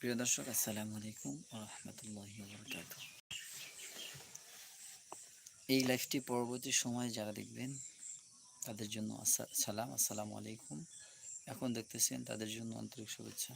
প্রিয় দর্শক, আসসালামু আলাইকুম রহমতুল্লাহ বরকাত এই লাইফটি পরবর্তী সময়ে যারা দেখবেন, তাদের জন্য সালাম, আসসালামু আলাইকুম। এখন দেখতেছেন তাদের জন্য আন্তরিক শুভেচ্ছা।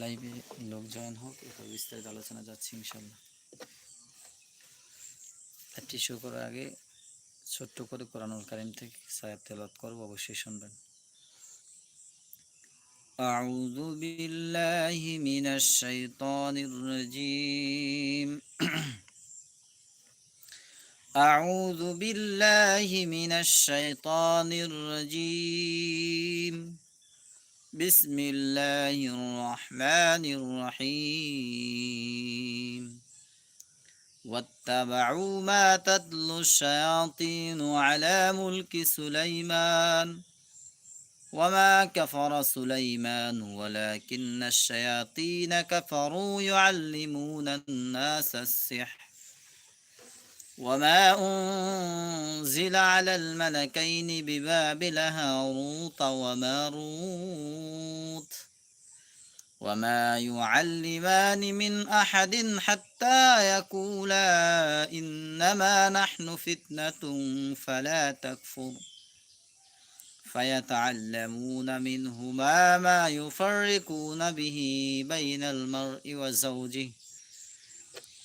লাইভে লোক জয়েন হোক এরপর বিস্তারিত আলোচনা যাচ্ছে ইনশাল্লাহ লাইভটি শুরু করার আগে ছোট্ট করে কোরআনুল কারিম থেকে সায়াত তেলাওয়াত করবো অবশ্যই শুনবেন أعوذ بالله من الشيطان الرجيم أعوذ بالله من الشيطان الرجيم بسم الله الرحمن الرحيم. واتبعوا ما تتلو الشياطين على ملك سليمان. وما كفر سليمان ولكن الشياطين كفروا يعلمون الناس السحر. وما أنزل على الملكين ببابل هاروت وماروت وما يعلمان من أحد حتى يقولا إنما نحن فتنة فلا تكفر فيتعلمون منهما ما يفرقون به بين المرء وزوجه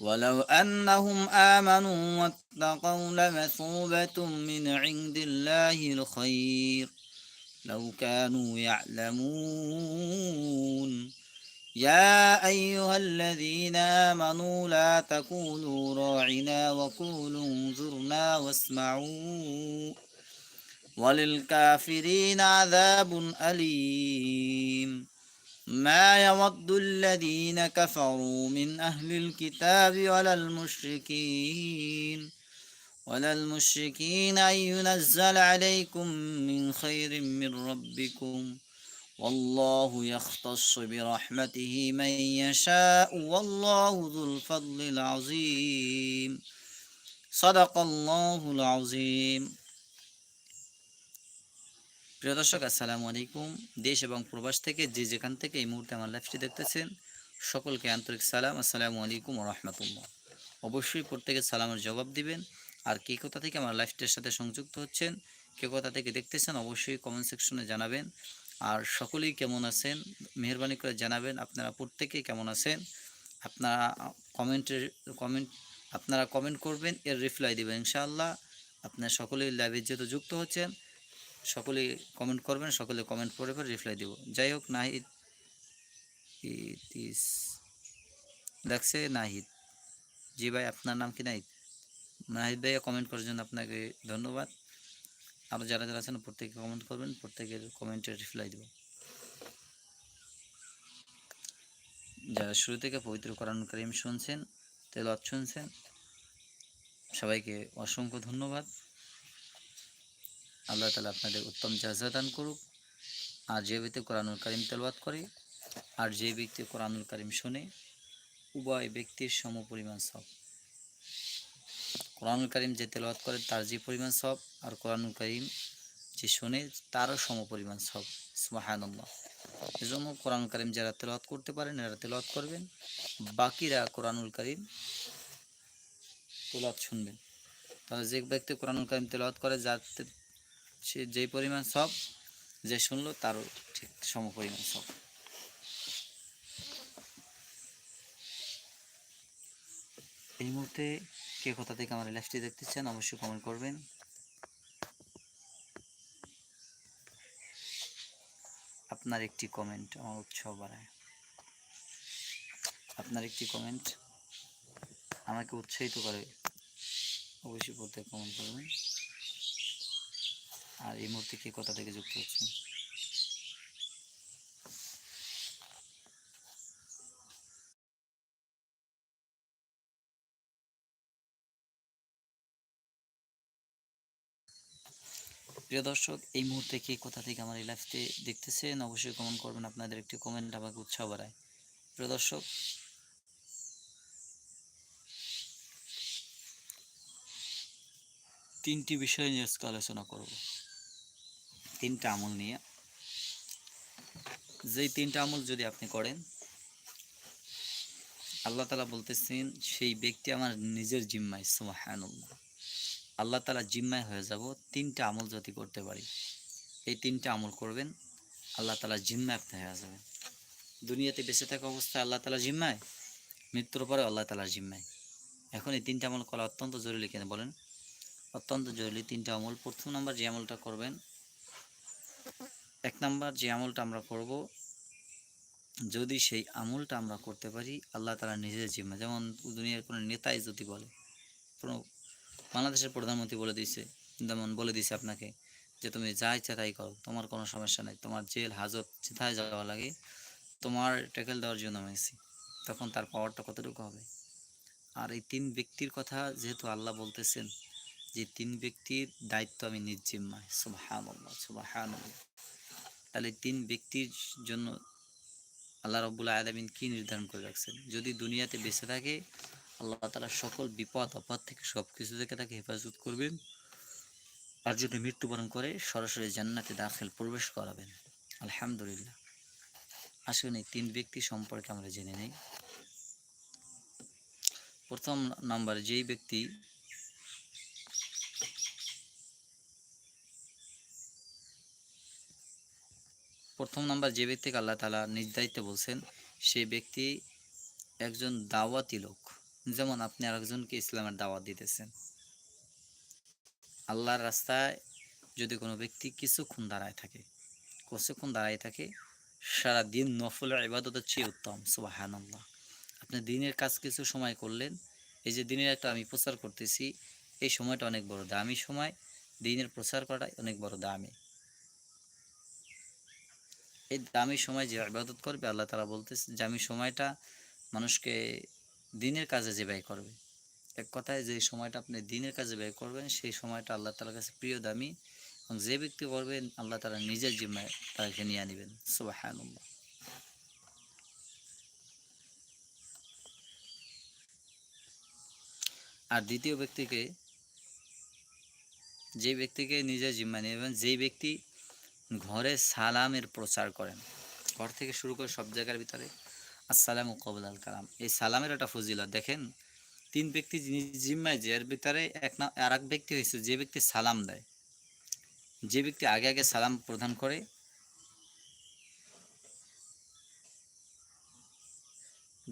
ولو أنهم آمنوا واتقوا لمثوبة من عند الله الخير لو كانوا يعلمون يا أيها الذين آمنوا لا تقولوا راعنا وقولوا انظرنا واسمعوا وللكافرين عذاب أليم ما يود الذين كفروا من أهل الكتاب ولا المشركين ولا المشركين أن ينزل عليكم من خير من ربكم. والله يختص برحمته من يشاء والله ذو الفضل العظيم. صدق الله العظيم. প্রিয় দর্শক, আসসালামু আলাইকুম। দেশ এবং প্রবাস থেকে যে যেখান থেকে এই মুহূর্তে আমার লাইফটি দেখতেছেন, সকলকে আন্তরিক সালাম, আসসালামু আলাইকুম ও রহমতুল্লাহ। অবশ্যই প্রত্যেকে সালামের জবাব দিবেন। আর কে কোথা থেকে আমার লাইফটির সাথে সংযুক্ত হচ্ছেন, কে কোথা থেকে দেখতেছেন, অবশ্যই কমেন্ট সেকশনে জানাবেন। আর সকলেই কেমন আছেন, মেহরবানি করে জানাবেন, আপনারা প্রত্যেকেই কেমন আছেন? আপনারা কমেন্টের কমেন্ট আপনারা কমেন্ট করবেন, এর রিপ্লাই দেবেন, ইনশাআল্লাহ। আপনারা সকলেই লাইভে যেহেতু যুক্ত হচ্ছেন সকলে কমেন্ট করবেন, সকলে কমেন্ট করে পরে রিপ্লাই দেব। যাই হোক, নাহিদ ইতিস দেখছে নাহিদ। জি ভাই, আপনার নাম কি নাহিদ? নাহিদ ভাইয়া কমেন্ট করার জন্য আপনাকে ধন্যবাদ। আরও যারা যারা আছেন, প্রত্যেকে কমেন্ট করবেন, প্রত্যেকের কমেন্টের রিপ্লাই দেব। যারা শুরু থেকে পবিত্র কোরআন করিম শুনছেন, তেলাওয়াত শুনছেন, সবাইকে অসংখ্য ধন্যবাদ। আল্লাহ তালা আপনাদের উত্তম জাজা দান করুক। আর যে ব্যক্তি কোরআনুল কারিম তেলবাদ করে, আর যে ব্যক্তি কোরআনুল কারিম শোনে, উভয় ব্যক্তির সম পরিমাণ সব। কোরআনুল কারিম যে তেলবাদ করে, তার যে পরিমাণ সব, আর কোরআনুল কারিম যে শোনে, তারও সম পরিমাণ সব। সুবাহান্লাহ এজন্য কোরআনুল কারিম যারা তেলাওয়াত করতে পারেন, এরা তেলাওয়াত করবেন। বাকিরা কোরআনুল কারিম তেলাওয়াত শুনবেন। তাহলে যে ব্যক্তি কোরআনুল কারিম তেলাওয়াত করে যাতে সে যে পরিমাণ সব, যে শুনলো তারও ঠিক সম পরিমাণ সব। এই মুহূর্তে কে কোথা থেকে আমার লাইভটি দেখতেছেন অবশ্যই কমেন্ট করবেন। আপনার একটি কমেন্ট আমার উৎসাহ বাড়ায়। আপনার একটি কমেন্ট আমাকে উৎসাহিত করে। অবশ্যই প্রত্যেক কমেন্ট করবেন। আর এই মুহূর্তে কে কোথা থেকে যুক্ত হচ্ছেন প্রিয় দর্শক, এই মুহূর্তে কে কোথা থেকে আমার এই লাইফতে দেখতেছেন, অবশ্যই কমেন্ট করবেন আপনাদের একটি কমেন্ট আমাকে উৎসাহ বাড়ায়। প্রিয় দর্শক, তিনটি বিষয় নিয়ে আজকে আলোচনা করব। তিনটা আমল নিয়ে, যেই তিনটা আমল যদি আপনি করেন, আল্লাহ তালা বলতেছেন, সেই ব্যক্তি আমার নিজের জিম্মায়, সুবহানাল্লাহ। আল্লাহ তালা জিম্মায় হয়ে যাব তিনটা আমল যদি করতে পারি। এই তিনটা আমল করবেন, আল্লাহ তালা জিম্মায় আপনি হয়ে যাবেন। দুনিয়াতে বেঁচে থাকা অবস্থায় আল্লাহ তালা জিম্মায়, মৃত্যুর পরে আল্লাহ তালার জিম্মায়। এখন এই তিনটা আমল করা অত্যন্ত জরুরি কেন বলেন? অত্যন্ত জরুরি তিনটা আমল। প্রথম নাম্বার যে আমলটা করবেন এক নাম্বার যে আমলটা আমরা করব, যদি সেই আমলটা আমরা করতে পারি, আল্লাহ তালা নিজের জিম্মা, যেমন দুনিয়ার কোনো নেতাই যদি বলে, কোনো বাংলাদেশের প্রধানমন্ত্রী বলে দিয়েছে, যেমন বলে দিয়েছে আপনাকে যে তুমি যা ইচ্ছা তাই করো, তোমার কোনো সমস্যা নেই, তোমার জেল, হাজত যেথায় যাওয়া লাগে, তোমার ট্যাকেল দেওয়ার জন্য এসেছি তখন তার পাওয়ারটা কতটুকু হবে? আর এই তিন ব্যক্তির কথা যেহেতু আল্লাহ বলতেছেন, যে তিন ব্যক্তির দায়িত্ব আমি নিজ জিম্মায় সুবাহান সুবাহান তাহলে তিন ব্যক্তির জন্য আল্লাহ রব্বুল আলমিন কি নির্ধারণ করে রাখছেন? যদি দুনিয়াতে বেঁচে থাকে, আল্লাহ তালা সকল বিপদ আপদ থেকে সব কিছু থেকে তাকে হেফাজত করবেন। আর যদি মৃত্যুবরণ করে সরাসরি জান্নাতে দাখিল প্রবেশ করাবেন। আলহামদুলিল্লাহ। আসুন এই তিন ব্যক্তি সম্পর্কে আমরা জেনে নেই। প্রথম নাম্বার যেই ব্যক্তি প্রথম নাম্বার যে ব্যক্তিকে আল্লাহ তালা দায়িত্বে বলছেন সেই ব্যক্তি একজন দাওয়াতি লোক। যেমন আপনি আরেকজনকে ইসলামের দাওয়াত দিতেছেন। আল্লাহর রাস্তায় যদি কোনো ব্যক্তি কিছুক্ষণ দাঁড়ায় থাকে, কিছুক্ষণ দাঁড়ায় থাকে সারা দিন নফল ইবাদতের চেয়ে উত্তম সুবাহান আল্লাহ আপনি দিনের কাজ কিছু সময় করলেন, এই যে দিনের একটা আমি প্রচার করতেছি, এই সময়টা অনেক বড় দামি সময়, দিনের প্রচার করাটা অনেক বড় দামি। এই দামি সময় যে ইবাদত করবে, আল্লাহ তালা বলতেছে আমি সময়টা মানুষকে দিনের কাজে যে ব্যয় করবে। এক কথায় যে সময়টা আপনি দিনের কাজে ব্যয় করবেন, সেই সময়টা আল্লাহ তালার কাছে প্রিয়, দামি। এবং যে ব্যক্তি করবেন, আল্লাহ তালা নিজের জিম্মায় তাদেরকে নিয়ে নেবেন সুবাহানুল্লাহ। আর দ্বিতীয় ব্যক্তিকে, যে ব্যক্তিকে নিজের জিম্মায় নেবেন, যেই ব্যক্তি ঘরে সালামের প্রচার করেন। ঘর থেকে শুরু করে সব জায়গার ভিতরে আসসালাম কবুল আল কালাম। এই সালামের একটা ফজিলত। দেখেন, তিন ব্যক্তি যিনি জিম্মায়, যে এর ভিতরে এক না আর এক ব্যক্তি হয়েছে যে ব্যক্তি সালাম দেয়। যে ব্যক্তি আগে আগে সালাম প্রদান করে,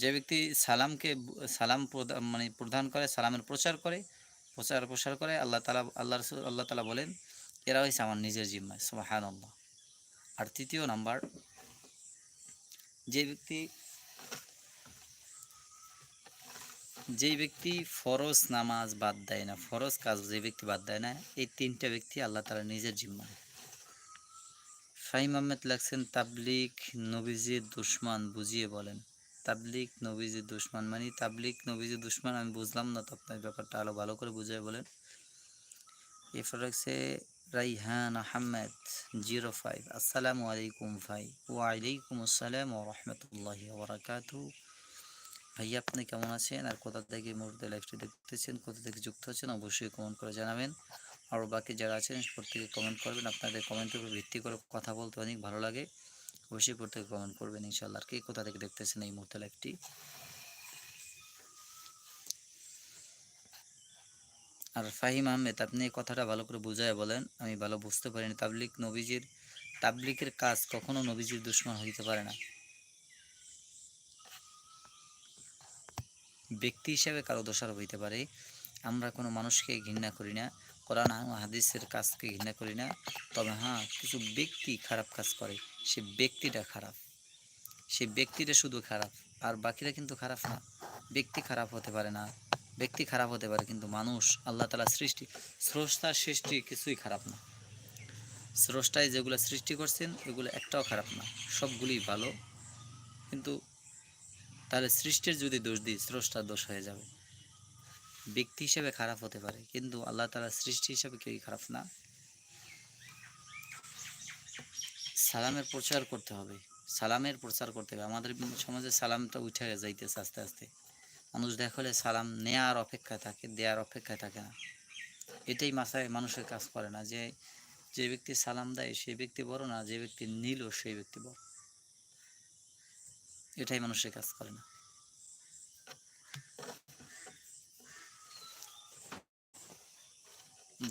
যে ব্যক্তি সালামকে সালাম মানে প্রদান করে, সালামের প্রচার করে প্রচার প্রসার করে, আল্লাহ তালা, আল্লাহ রসুল, আল্লাহ তালা বলেন এরা হয়েছে আমার নিজের জিম্মায় সোহান আল্লাহ আর তৃতীয় নাম্বার, যে ব্যক্তি যেই ব্যক্তি ফরজ নামাজ বাদ দেয় না, ফরজ কাজ যে ব্যক্তি বাদ দেয় না, এই তিনটা ব্যক্তি আল্লাহ তালা নিজের জিম্মায় ফাহিম আহমেদ লাগছেন তাবলিক নবীজির দুশ্মান বুঝিয়ে বলেন। তাবলিক নবীজির দুশ্মান মানে তাবলিক নবীজির দুশ্মান, আমি বুঝলাম না তো আপনার ব্যাপারটা আরও ভালো করে বুঝিয়ে বলেন। এরপর রাখছে রাইহান আহমেদ, জিরো ফাইভ। আসসালামু আলাইকুম ভাই। ওয়ালাইকুম আসসালাম ও রহমতুল্লাহি ওবরাকাতু ভাইয়া আপনি কেমন আছেন? আর কোথা থেকে মুহূর্তে লাইভটি দেখতেছেন? কোথা থেকে যুক্ত হচ্ছেন অবশ্যই কমেন্ট করে জানাবেন। আর বাকি যারা আছেন প্রত্যেকে কমেন্ট করবেন। আপনাদের কমেন্টের উপর ভিত্তি করে কথা বলতে অনেক ভালো লাগে। অবশ্যই প্রত্যেকে কমেন্ট করবেন ইনশাল্লাহ আর কে কোথা থেকে দেখতেছেন এই মুহূর্তে লাইভটি আর ফাহিম আহমেদ, আপনি এই কথাটা ভালো করে বুঝায় বলেন, আমি ভালো বুঝতে পারিনি। তাবলিক নবীজির, তাবলিকের কাজ কখনো নবীজির দুশ্মন হইতে পারে না। ব্যক্তি হিসাবে কারও দোষারোপ হইতে পারে, আমরা কোনো মানুষকে ঘৃণা করি না, কোরআন হাদিসের কাজকে ঘৃণা করি না, তবে হ্যাঁ কিছু ব্যক্তি খারাপ কাজ করে, সে ব্যক্তিটা খারাপ। সে ব্যক্তিটা শুধু খারাপ, আর বাকিরা কিন্তু খারাপ না। ব্যক্তি খারাপ হতে পারে না। ব্যক্তি খারাপ হতে পারে, কিন্তু মানুষ, আল্লাহ তালা সৃষ্টি, স্রষ্টার সৃষ্টি কিছুই খারাপ না। স্রষ্টায় যেগুলো সৃষ্টি করছেন, এগুলো একটাও খারাপ না। সবগুলি ভালো। কিন্তু তাহলে সৃষ্টির যদি দোষ দিই, স্রষ্টার দোষ হয়ে যাবে। ব্যক্তি হিসেবে খারাপ হতে পারে, কিন্তু আল্লাহ তালা সৃষ্টি হিসেবে কেউই খারাপ না। সালামের প্রচার করতে হবে। সালামের প্রচার করতে হবে। আমাদের সমাজে সালামটা উঠে যাইতেছে আস্তে আস্তে। মানুষ দেখা হলে সালাম নেয়ার অপেক্ষা থাকে, দেয়ার অপেক্ষায় থাকে না। এটাই মাথায় মানুষের কাজ করে না যে যে ব্যক্তি সালাম দেয় সেই ব্যক্তি বড় না, যে ব্যক্তি নিল সেই ব্যক্তি বড়। এটাই মানুষের কাজ করে না।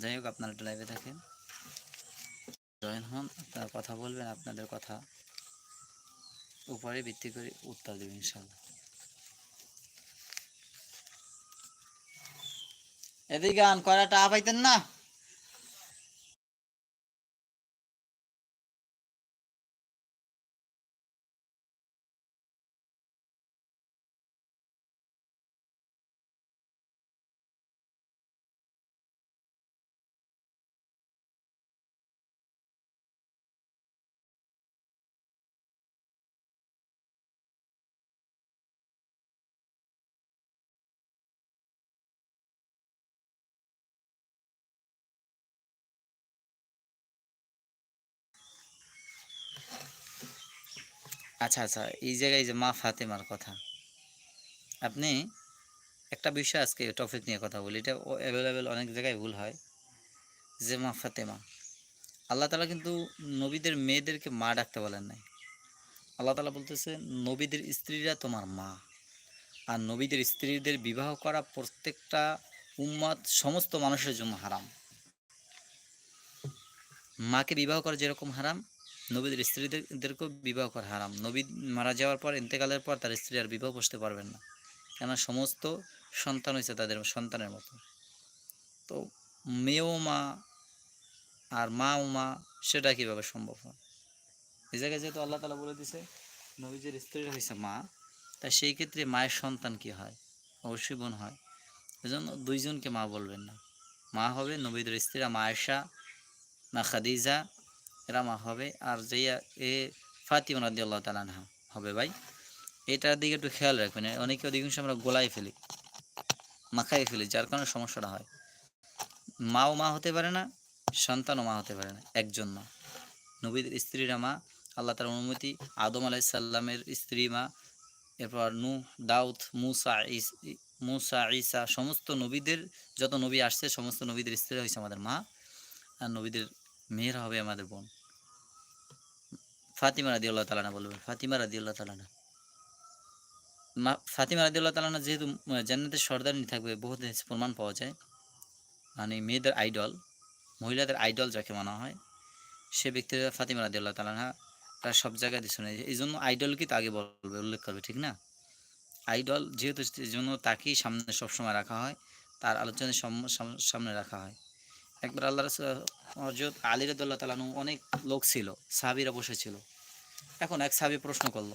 যাই হোক, আপনারা একটু লাইভে থাকেন। জয়েন হন, আপনারা কথা বলবেন, আপনাদের কথা উপরে ভিত্তি করে উত্তর দেবেন ইনশাল্লাহ এদিকে আন কয়টা পাইতেন না। আচ্ছা আচ্ছা এই জায়গায় যে মা ফাতেমার কথা। আপনি একটা বিষয় আজকে টপিক নিয়ে কথা বলি, এটা অ্যাভেলেবেল অনেক জায়গায় ভুল হয়, যে মা ফাতেমা। আল্লাহ তালা কিন্তু নবীদের মেয়েদেরকে মা ডাকতে বলেন নাই। আল্লাহ তালা বলতেছে, নবীদের স্ত্রীরা তোমার মা। আর নবীদের স্ত্রীদের বিবাহ করা প্রত্যেকটা উম্মাদ সমস্ত মানুষের জন্য হারাম। মাকে বিবাহ করা যেরকম হারাম নবীদের স্ত্রীদেরকেও বিবাহ করা হারাম। নবী মারা যাওয়ার পর, ইন্তেকালের পর তার স্ত্রী আর বিবাহ বসতে পারবেন না। কেন সমস্ত সন্তান হয়েছে তাদের সন্তানের মতো। তো মেয়েও মা আর মাও মা, সেটা কীভাবে সম্ভব হয়? এই জায়গায় যেহেতু আল্লাহ তালা বলে দিছে নবীজের স্ত্রীরা হয়েছে মা, তাই সেই ক্ষেত্রে মায়ের সন্তান কি হয়? অবশ্যই বোন হয়। এই জন্য দুইজনকে মা বলবেন না। মা হবে নবীদের স্ত্রীরা মা আয়সা মা খাদিজা এরা মা হবে আর যে এ ফাতিমা রাদি আল্লাহ তালানহা হবে ভাই, এটার দিকে একটু খেয়াল রাখবেন। অনেকে অধিকাংশ আমরা গোলায় ফেলি মাখাই ফেলি, যার কারণে সমস্যাটা হয়। মাও মা হতে পারে না, সন্তানও মা হতে পারে না, একজন মা। নবীদের স্ত্রীরা মা আল্লাহ তার অনুমতি, আদম আলাইসাল্লামের স্ত্রী মা, এরপর নু দাউদ, মুসা ইস মুসা ইসা সমস্ত নবীদের, যত নবী আসছে, সমস্ত নবীদের স্ত্রী হয়েছে আমাদের মা, আর নবীদের মেয়েরা হবে আমাদের বোন। ফাতিমা রাদি আল্লাহ তালানা বলবেন। ফাতিমা রাদি আল্লাহ তালানা মা, ফাতিমা রাদি আল্লাহ তালানা যেহেতু জান্নাতের সর্দারনি থাকবে, বহুত প্রমাণ পাওয়া যায়। মানে মেয়েদের আইডল, মহিলাদের আইডল যাকে মানা হয়, সে ব্যক্তিরা ফাতিমা রাদি আল্লাহ তালানা তারা সব জায়গায় শুনে এই জন্য আইডলকে তো আগে বলবে, উল্লেখ করবে, ঠিক না? আইডল যেহেতু এই জন্য তাকেই সামনে সবসময় রাখা হয়, তার আলোচনার সামনে রাখা হয়। একবার আল্লাহ হজরত আলী রদুল্লাহ তালানু অনেক লোক ছিল, সাহাবিরা বসেছিল। এখন এক সাবি প্রশ্ন করল,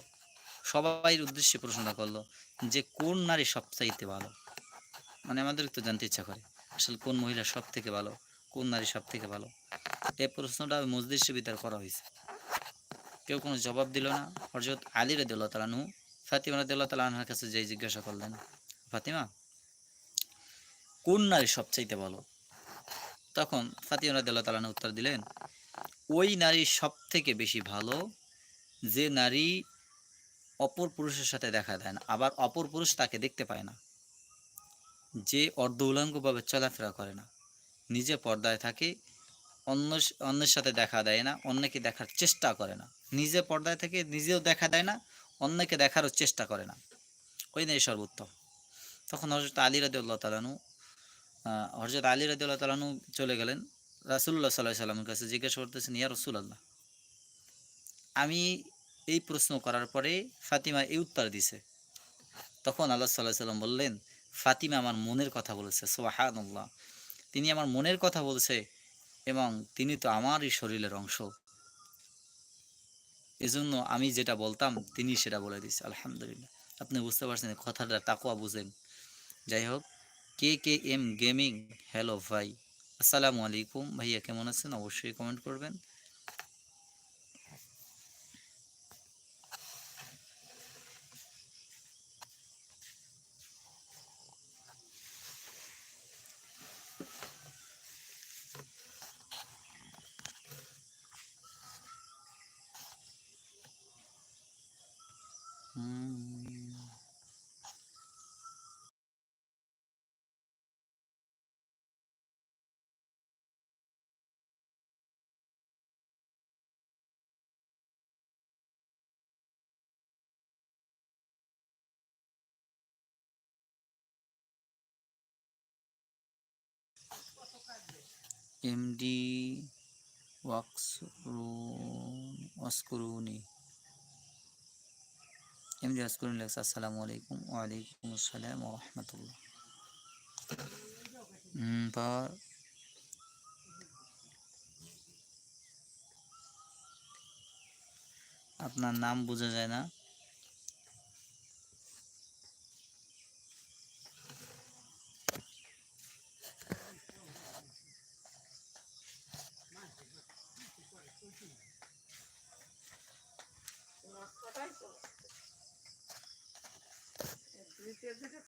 সবাই উদ্দেশ্যে প্রশ্নটা করল যে কোন নারী সবচাইতে ভালো? মানে আমাদের তো জানতে ইচ্ছা করে, আসলে কোন মহিলা সব থেকে ভালো, কোন নারী সব থেকে ভালো? এই প্রশ্নটা মসজিদ ভিতর করা হয়েছে। কেউ কোনো জবাব দিল না। হজরত আলী রদুল্লাহ তালানু ফাতিমা রদুল্লাহ তালাহার কাছে যে জিজ্ঞাসা করলেন, ফাতিমা, কোন নারী সবচাইতে ভালো? তখন ফাতিমা রাদিল্লাহ তালান উত্তর দিলেন, ওই নারী সব থেকে বেশি ভালো যে নারী অপর পুরুষের সাথে দেখা দেয় না, আবার অপর পুরুষ তাকে দেখতে পায় না। যে অর্ধ উলঙ্গভাবে চলাফেরা করে না, নিজে পর্দায় থাকে অন্য অন্যের সাথে দেখা দেয় না, অন্যকে দেখার চেষ্টা করে না। নিজে পর্দায় থেকে নিজেও দেখা দেয় না, অন্যকে দেখারও চেষ্টা করে না। ওই নারী সর্বোত্তম। তখন হজরত আলী রাদিউল্লাহ তালানু হরজত আলী রাদিউল্লাহ তালানু চলে গেলেন। রাসুল্লাহ সাল্লাহ সাল্লামের কাছে জিজ্ঞাসা করতেছেন, ইয়া রসুল্লাহ আমি এই প্রশ্ন করার পরে ফাতিমা এই উত্তর দিছে। তখন আল্লাহ সাল্লাহ সাল্লাম বললেন, ফাতিমা আমার মনের কথা বলেছে সোহানুল্লাহ তিনি আমার মনের কথা বলছে এবং তিনি তো আমারই শরীরের অংশ। এজন্য আমি যেটা বলতাম, তিনি সেটা বলে দিচ্ছে আলহামদুলিল্লাহ। আপনি বুঝতে পারছেন, কথাটা তাকুয়া বুঝেন। যাই হোক K K M gaming hello ভাই। আসসালামু আলাইকুম। ভাইয়া কেমন আছেন? অবশ্যই কমেন্ট করবেন। এমডি ওয়াক্সরুনি এমডি ওয়াক্সরুনি লেখছে আসসালামু আলাইকুম ওয়ালাইকুম আসসালাম ওয়া রাহমাতুল্লাহ হুম পাওয়ার আপনার নাম বোঝা যায় না দ্বিতীয় দিকে